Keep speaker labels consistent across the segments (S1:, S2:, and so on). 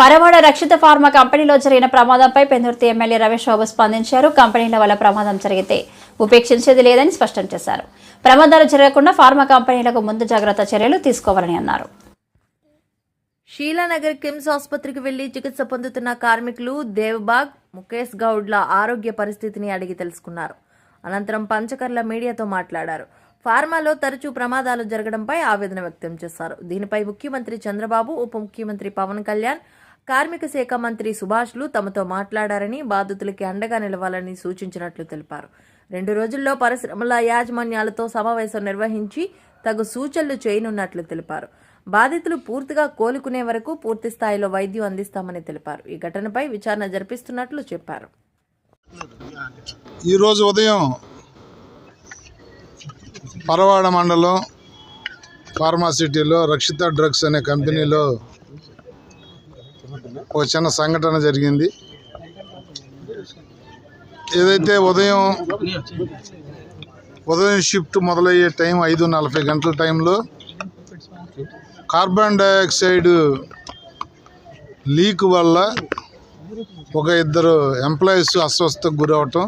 S1: పరవాడ రక్షిత pharma కంపెనీలో జరిగిన ప్రమాదంపై పెందుర్తి ఎమ్మెల్యే రమేష్ బాబు స్పందించారు. కంపెనీల వల్ల ప్రమాదం జరిగితే ఉపేక్షించేది లేదని స్పష్టం చేశారు. ప్రమాదాలు జరగకుండా ఫార్మా కంపెనీలకు ముందు జాగ్రత్త చర్యలు తీసుకోవాలని అన్నారు.
S2: షీలానగర్ కిమ్స్ ఆసుపత్రికి వెళ్ళి చికిత్స పొందుతున్న కార్మికులు దేవ్బాగ్ ముఖేష్ గౌడ్ల ఆరోగ్య పరిస్థితిని అడిగి తెలుసుకున్నారు. అనంతరం పంచకర్ల మీడియాతో మాట్లాడారు. ఫార్మాలో తరచూ ప్రమాదాలు జరగడంపై ఆవేదన వ్యక్తం చేశారు. దీనిపై ముఖ్యమంత్రి చంద్రబాబు ఉప ముఖ్యమంత్రి పవన్ కళ్యాణ్ కార్మిక శాఖ మంత్రి సుభాష్లు తమతో మాట్లాడారని బాధితులకి అండగా నిలవాలని సూచించినట్లు తెలిపారు. రెండు రోజుల్లో పరిశ్రమల యాజమాన్యాలతో సమావేశం నిర్వహించి తగు సూచనలు చేయనున్నట్లు తెలిపారు. బాధితులు పూర్తిగా కోలుకునే వరకు పూర్తి స్థాయిలో వైద్యం అందిస్తామని తెలిపారు. ఈ ఘటనపై విచారణ జరిపిస్తున్నట్లు చెప్పారు.
S3: ఈరోజు ఉదయం పరవాడ మండలం ఫార్మాసిటీలో రక్షిత డ్రగ్స్ అనే కంపెనీలో ఒక చిన్న సంఘటన జరిగింది. ఏదైతే ఉదయం ఉదయం షిఫ్ట్ మొదలయ్యే టైం ఐదు నలభై గంటల టైంలో కార్బన్ డైఆక్సైడ్ లీక్ వల్ల ఒక ఇద్దరు ఎంప్లాయీస్ అస్వస్థకు గురవటం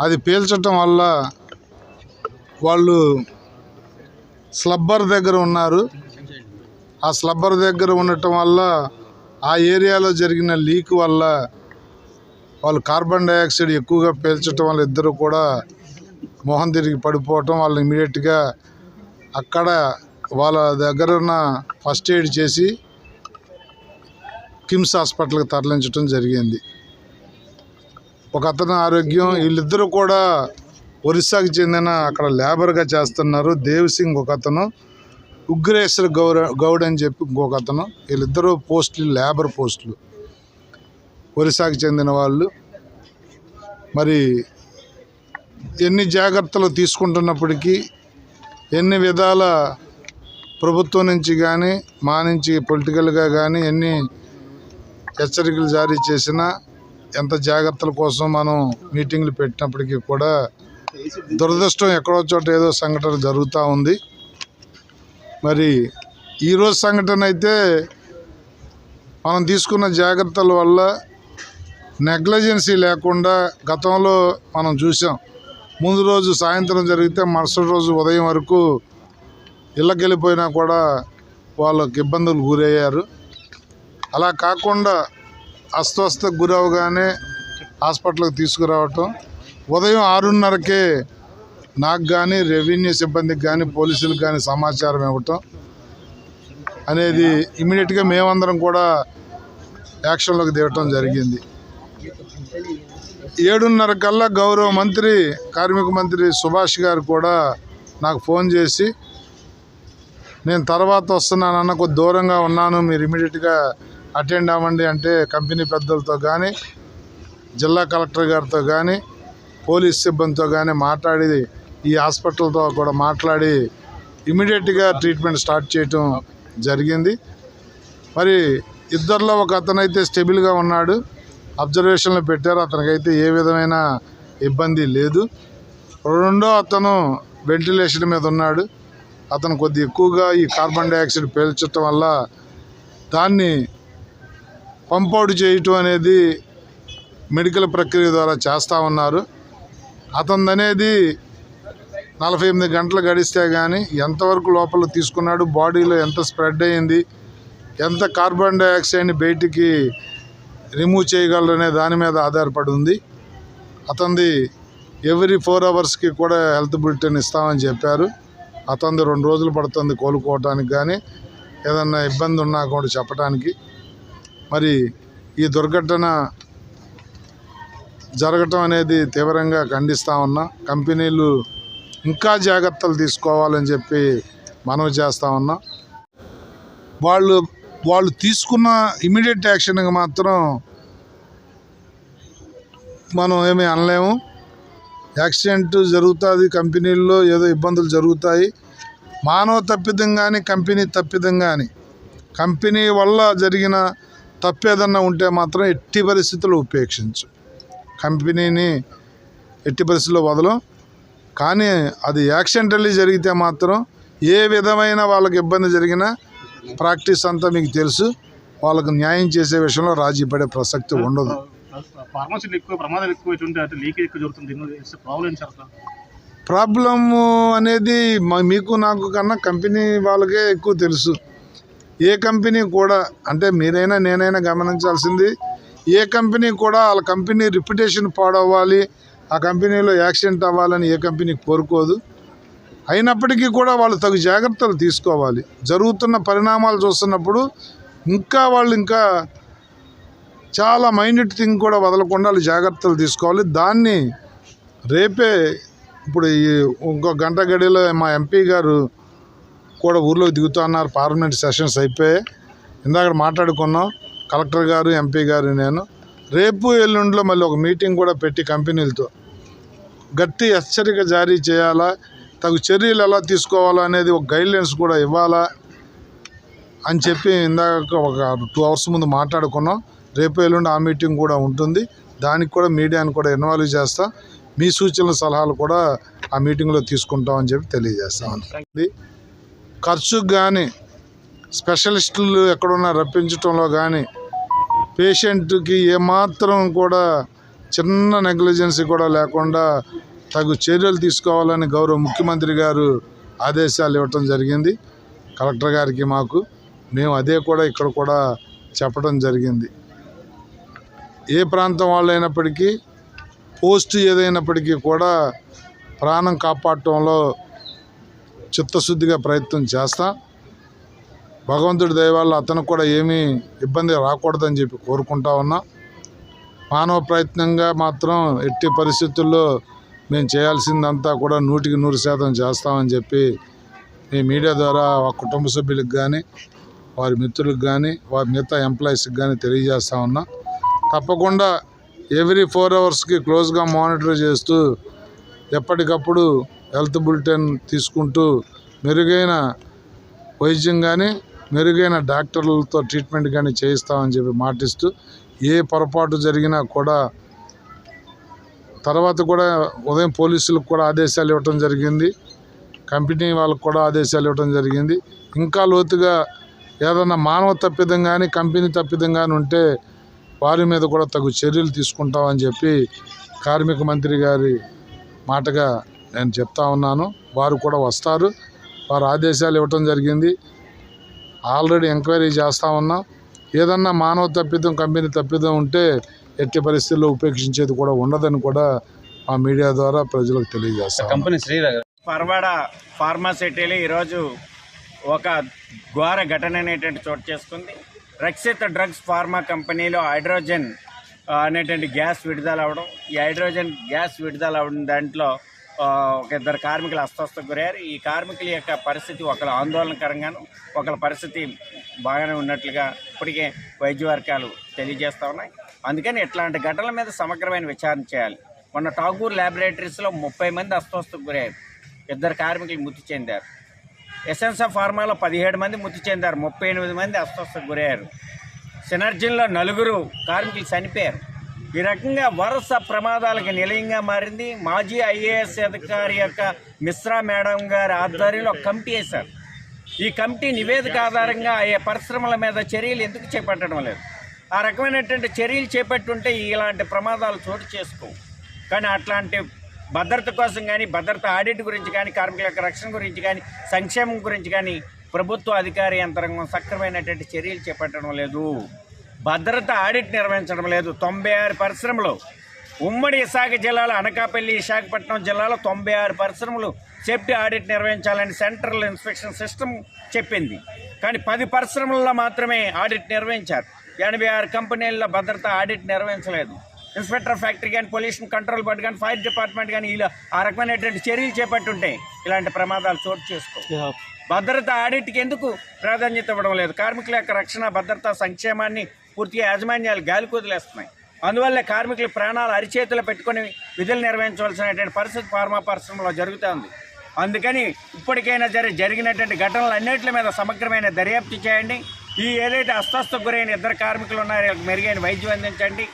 S3: అది పీల్చటం వల్ల వాళ్ళు స్లబ్బర్ దగ్గర ఉన్నారు. ఆ స్లబ్బర్ దగ్గర ఉండటం వల్ల ఆ ఏరియాలో జరిగిన లీక్ వల్ల వాళ్ళు కార్బన్ డైఆక్సైడ్ ఎక్కువగా పీల్చడం వల్ల ఇద్దరు కూడా మొహం తిరిగి పడిపోవటం వాళ్ళు ఇమీడియట్గా అక్కడ వాళ్ళ దగ్గర ఉన్న ఫస్ట్ ఎయిడ్ చేసి కిమ్స్ హాస్పిటల్కి తరలించడం జరిగింది. ఒక అతని ఆరోగ్యం వీళ్ళిద్దరూ కూడా ఒరిస్సాకు చెందిన అక్కడ లేబర్గా చేస్తున్నారు. దేవ్ సింగ్ ఒక అతను. ఉగ్రేశ్వర గౌర గౌడ్ అని చెప్పి ఇంకొక అతను. వీళ్ళిద్దరూ పోస్టులు లేబర్ పోస్టులు. ఒరిస్సాకు చెందిన వాళ్ళు. మరి ఎన్ని జాగ్రత్తలు తీసుకుంటున్నప్పటికీ ఎన్ని విధాల ప్రభుత్వం నుంచి కానీ మా నుంచి పొలిటికల్గా కానీ ఎన్ని హెచ్చరికలు జారీ చేసినా ఎంత జాగ్రత్తల కోసం మనం మీటింగ్లు పెట్టినప్పటికీ కూడా దురదృష్టం ఎక్కడో చోట ఏదో సంఘటన జరుగుతూ ఉంది. మరి ఈరోజు సంఘటన అయితే మనం తీసుకున్న జాగ్రత్తల వల్ల నెగ్లజెన్సీ లేకుండా గతంలో మనం చూసాం. ముందు రోజు సాయంత్రం జరిగితే మరుసటి రోజు ఉదయం వరకు ఇళ్ళకెళ్ళిపోయినా కూడా వాళ్ళకి ఇబ్బందులు గురయ్యారు. అలా కాకుండా అస్వస్థకు గురవగానే హాస్పిటల్కి తీసుకురావటం. ఉదయం ఆరున్నరకే నాకు కానీ రెవెన్యూ సిబ్బందికి కానీ పోలీసులకు కానీ సమాచారం ఇవ్వటం అనేది ఇమీడియట్గా మేమందరం కూడా యాక్షన్లోకి దిగటం జరిగింది. ఏడున్నర కల్లా గౌరవ మంత్రి కార్మిక మంత్రి సుభాష్ గారు కూడా నాకు ఫోన్ చేసి నేను తర్వాత వస్తున్నానన్న కొద్ది దూరంగా ఉన్నాను మీరు ఇమీడియట్గా అటెండ్ అవ్వండి అంటే కంపెనీ పెద్దలతో కానీ జిల్లా కలెక్టర్ గారితో కానీ పోలీస్ సిబ్బందితో కానీ మాట్లాడి ఈ హాస్పిటల్తో కూడా మాట్లాడి ఇమీడియట్గా ట్రీట్మెంట్ స్టార్ట్ చేయటం జరిగింది. మరి ఇద్దరిలో ఒక అతనైతే స్టెబుల్గా ఉన్నాడు. అబ్జర్వేషన్లో పెట్టారు. అతనికైతే ఏ విధమైన ఇబ్బంది లేదు. రెండో అతను వెంటిలేషన్ మీద ఉన్నాడు. అతను కొద్ది ఎక్కువగా ఈ కార్బన్ డైఆక్సైడ్ పీల్చడం వల్ల దాన్ని పంపౌట్ చేయటం అనేది మెడికల్ ప్రక్రియ ద్వారా చేస్తూ ఉన్నారు. అతనిది అనేది నలభై ఎనిమిది గంటలు గడిస్తే కానీ ఎంతవరకు లోపల తీసుకున్నాడు బాడీలో ఎంత స్ప్రెడ్ అయ్యింది ఎంత కార్బన్ డైఆక్సైడ్ని బయటికి రిమూవ్ చేయగలరనే దాని మీద ఆధారపడి ఉంది. అతనిది ఎవ్రీ ఫోర్ అవర్స్కి కూడా హెల్త్ బులెటిన్ ఇస్తామని చెప్పారు. అతనిది రెండు రోజులు పడుతుంది కోలుకోవటానికి కానీ ఏదన్నా ఇబ్బంది ఉన్నా కూడా చెప్పడానికి మరి ఈ దుర్ఘటన జరగటం అనేది తీవ్రంగా ఖండిస్తూ ఉన్నా. కంపెనీలు ఇంకా జాగ్రత్తలు తీసుకోవాలని చెప్పి మనవి చేస్తా ఉన్నా. వాళ్ళు వాళ్ళు తీసుకున్న ఇమీడియట్ యాక్షన్కి మాత్రం మనం ఏమీ అనలేము. యాక్సిడెంట్ జరుగుతుంది కంపెనీల్లో ఏదో ఇబ్బందులు జరుగుతాయి. మానవ తప్పిదం కానీ కంపెనీ తప్పిదం కానీ కంపెనీ వల్ల జరిగిన తప్పేదన్నా ఉంటే మాత్రం ఎట్టి పరిస్థితుల్లో ఉపేక్షించు. కంపెనీని ఎట్టి పరిస్థితుల్లో వదలం. కానీ అది యాక్సిడెంటల్లీ జరిగితే మాత్రం ఏ విధమైన వాళ్ళకి ఇబ్బంది జరిగినా ప్రాక్టీస్ అంతా మీకు తెలుసు. వాళ్ళకు న్యాయం చేసే విషయంలో రాజీ పడే ప్రసక్తి ఉండదు. ప్రాబ్లము అనేది మీకు నాకు కన్నా కంపెనీ వాళ్ళకే ఎక్కువ తెలుసు. ఏ కంపెనీ కూడా అంటే మీరైనా నేనైనా గమనించాల్సింది ఏ కంపెనీ కూడా వాళ్ళ కంపెనీ రిప్యుటేషన్ పాడవ్వాలి ఆ కంపెనీలో యాక్సిడెంట్ అవ్వాలని ఏ కంపెనీ కోరుకోదు. అయినప్పటికీ కూడా వాళ్ళు తగు జాగ్రత్తలు తీసుకోవాలి. జరుగుతున్న పరిణామాలు చూస్తున్నప్పుడు ఇంకా వాళ్ళు ఇంకా చాలా మైండెడ్ థింగ్ కూడా వదలకుండా వాళ్ళు జాగ్రత్తలు తీసుకోవాలి. దాన్ని రేపే ఇప్పుడు ఈ ఇంకో గంట గడిలో మా ఎంపీ గారు కూడా ఊర్లోకి దిగుతున్నారు పార్లమెంట్ సెషన్స్ అయిపోయాయి. ఇందాక మాట్లాడుకున్నాం. కలెక్టర్ గారు ఎంపీ గారు నేను. రేపు ఎల్లుండిలో మళ్ళీ ఒక మీటింగ్ కూడా పెట్టి కంపెనీలతో గట్టి హెచ్చరిక జారీ చేయాలా? తగు చర్యలు ఎలా తీసుకోవాలా అనేది ఒక గైడ్లైన్స్ కూడా ఇవ్వాలా? అని చెప్పి ఇందాక ఒక టూ అవర్స్ ముందు మాట్లాడుకున్నాం. రేపు ఎల్లుండి ఆ మీటింగ్ కూడా ఉంటుంది. దానికి కూడా మీడియాని కూడా ఇన్వాల్వ్ చేస్తా. మీ సూచనల సలహాలు కూడా ఆ మీటింగ్లో తీసుకుంటామని చెప్పి తెలియజేస్తాం ఖర్చుకు కానీ స్పెషలిస్టులు ఎక్కడున్నా రప్పించడంలో కానీ పేషెంట్కి ఏమాత్రం కూడా చిన్న నెగ్లిజెన్సీ కూడా లేకుండా తగు చర్యలు తీసుకోవాలని గౌరవ ముఖ్యమంత్రి గారు ఆదేశాలు ఇవ్వటం జరిగింది. కలెక్టర్ గారికి మాకు మేము అదే కూడా ఇక్కడ కూడా చెప్పడం జరిగింది. ఏ ప్రాంతం వాళ్ళైనప్పటికీ పోస్ట్ ఏదైనప్పటికీ కూడా ప్రాణం కాపాడటంలో చిత్తశుద్ధిగా ప్రయత్నం చేస్తాం. భగవంతుడి దయవల్ల అతనికి కూడా ఏమీ ఇబ్బంది రాకూడదని చెప్పి కోరుకుంటా ఉన్నా. మానవ ప్రయత్నంగా మాత్రం ఎట్టి పరిస్థితుల్లో మేము చేయాల్సిందంతా కూడా నూటికి నూరు శాతం చేస్తామని చెప్పి మీ మీడియా ద్వారా ఆ కుటుంబ సభ్యులకు కానీ వారి మిత్రులకు కానీ వారి మిగతా ఎంప్లాయీస్కి కానీ తెలియజేస్తా ఉన్నా. తప్పకుండా ఎవ్రీ ఫోర్ అవర్స్కి క్లోజ్గా మానిటర్ చేస్తూ ఎప్పటికప్పుడు హెల్త్ బులెటిన్ తీసుకుంటూ మెరుగైన వైద్యం కానీ మెరుగైన డాక్టర్లతో ట్రీట్మెంట్ కానీ చేయిస్తామని చెప్పి మాటిస్తూ ఏ పొరపాటు జరిగినా కూడా తర్వాత కూడా ఉదయం పోలీసులకు కూడా ఆదేశాలు ఇవ్వటం జరిగింది. కంపెనీ వాళ్ళకు కూడా ఆదేశాలు ఇవ్వటం జరిగింది. ఇంకా లోతుగా ఏదన్నా మానవ తప్పిదం కానీ కంపెనీ తప్పిదం కానీ ఉంటే వారి మీద కూడా తగు చర్యలు తీసుకుంటామని చెప్పి కార్మిక మంత్రి గారి మాటగా నేను చెప్తా ఉన్నాను. వారు కూడా వస్తారు. వారు ఆదేశాలు ఇవ్వటం జరిగింది. ఆల్రెడీ ఎంక్వైరీ చేస్తూ ఉన్నాం. ఏదన్నా మానవ తప్పిదం కంపెనీ తప్పిదం ఉంటే ఎట్టి పరిస్థితుల్లో ఉపేక్షించేది కూడా ఉండదని కూడా మా మీడియా ద్వారా ప్రజలకు తెలియజేస్తాం
S4: కంపెనీ శ్రీరాగ్
S5: పర్వాడ ఫార్మాసిటీలో ఈరోజు ఒక ఘోర ఘటన అనేటువంటి చోటు చేసుకుంది. రక్షిత డ్రగ్స్ ఫార్మా కంపెనీలో హైడ్రోజన్ అనేటువంటి గ్యాస్ విడుదల అవడం ఈ హైడ్రోజన్ గ్యాస్ విడుదల అవడం దాంట్లో ఒక ఇద్దరు కార్మికులు అస్వస్థకు గురయ్యారు. ఈ కార్మికుల యొక్క పరిస్థితి ఒకరు ఆందోళనకరంగాను ఒకరి పరిస్థితి బాగానే ఉన్నట్లుగా ఇప్పటికే వైద్య వర్గాలు తెలియజేస్తూ ఉన్నాయి. అందుకని ఇట్లాంటి ఘటనల మీద సమగ్రమైన విచారణ చేయాలి. మొన్న ఠాగూర్ ల్యాబొరేటరీస్లో ముప్పై మంది అస్వస్థకు గురయ్యారు. ఇద్దరు కార్మికులు మృతి చెందారు. ఎసెన్స్ ఫార్మాలో పదిహేడు మంది మృతి చెందారు. ముప్పై ఎనిమిది మంది అస్వస్థకు గురయ్యారు. సినర్జన్లో నలుగురు కార్మికులు చనిపోయారు. ఈ రకంగా వరుస ప్రమాదాలకు నిలయంగా మారింది. మాజీ ఐఏఎస్ అధికారి యొక్క మిశ్రా మేడం గారి ఆధ్వర్యంలో కమిటీ వేశారు. ఈ కమిటీ నివేదిక ఆధారంగా ఆయా పరిశ్రమల మీద చర్యలు ఎందుకు చేపట్టడం లేదు? ఆ రకమైనటువంటి చర్యలు చేపట్టుంటే ఇలాంటి ప్రమాదాలు చోటు చేసుకోవు. కానీ అట్లాంటి భద్రత కోసం కానీ భద్రత ఆడిట్ గురించి కానీ కార్మికుల యొక్క రక్షణ గురించి కానీ సంక్షేమం గురించి కానీ ప్రభుత్వ అధికారి యంత్రాంగం సక్రమైనటువంటి చర్యలు చేపట్టడం లేదు. భద్రత ఆడిట్ నిర్వహించడం లేదు. తొంభై ఆరు పరిశ్రమలు ఉమ్మడి విశాఖ జిల్లాలో అనకాపల్లి విశాఖపట్నం జిల్లాలో తొంభై ఆరు పరిశ్రమలు సేఫ్టీ ఆడిట్ నిర్వహించాలని సెంట్రల్ ఇన్స్పెక్షన్ సిస్టమ్ చెప్పింది. కానీ పది పరిశ్రమల్లో మాత్రమే ఆడిట్ నిర్వహించారు. ఎనభై ఆరు కంపెనీల్లో భద్రత ఆడిట్ నిర్వహించలేదు. ఇన్స్పెక్టర్ ఫ్యాక్టరీ కానీ పొల్యూషన్ కంట్రోల్ బోర్డు కానీ ఫైర్ డిపార్ట్మెంట్ కానీ ఇలా ఆ రకమైనటువంటి చర్యలు చేపట్టుంటే ఇలాంటి ప్రమాదాలు చోటు చేసుకో భద్రత ఆడిట్కి ఎందుకు ప్రాధాన్యత ఇవ్వడం లేదు? కార్మికుల యొక్క రక్షణ భద్రత సంక్షేమాన్ని పూర్తిగా యాజమాన్యాలు గాలి కుదిలేస్తున్నాయి. అందువల్ల కార్మికుల ప్రాణాలు అరిచేతులు పెట్టుకొని విధులు నిర్వహించవలసినటువంటి పరిస్థితి ఫార్మా పరిశ్రమలో జరుగుతోంది. అందుకని ఇప్పటికైనా సరే జరిగినటువంటి ఘటనలు అన్నింటి మీద సమగ్రమైన దర్యాప్తు చేయండి. ఈ ఏదైతే అస్వస్థకు గురైన ఇద్దరు కార్మికులు ఉన్నారో వాళ్ళకి మెరుగైన వైద్యం అందించండి.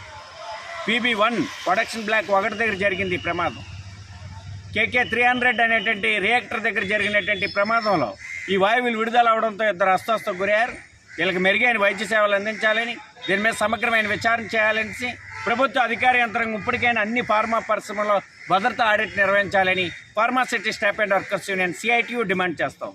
S5: పీబీ వన్ ప్రొడక్షన్ బ్లాక్ ఒకటి దగ్గర జరిగింది ప్రమాదం. కేకే త్రీ హండ్రెడ్ అనేటువంటి రియాక్టర్ దగ్గర జరిగినటువంటి ప్రమాదంలో ఈ వాయువులు విడుదల అవడంతో ఇద్దరు అస్వస్థకు గురయ్యారు. వీళ్ళకి మెరుగైన వైద్య సేవలు అందించాలని దీని మీద సమగ్రమైన విచారణ చేయాలని ప్రభుత్వ అధికార యంత్రాంగం ఇప్పటికైనా అన్ని ఫార్మా పరిశ్రమలో భద్రతా ఆడిట్ నిర్వహించాలని pharma city staff and workers union CITU demand చేస్తాం.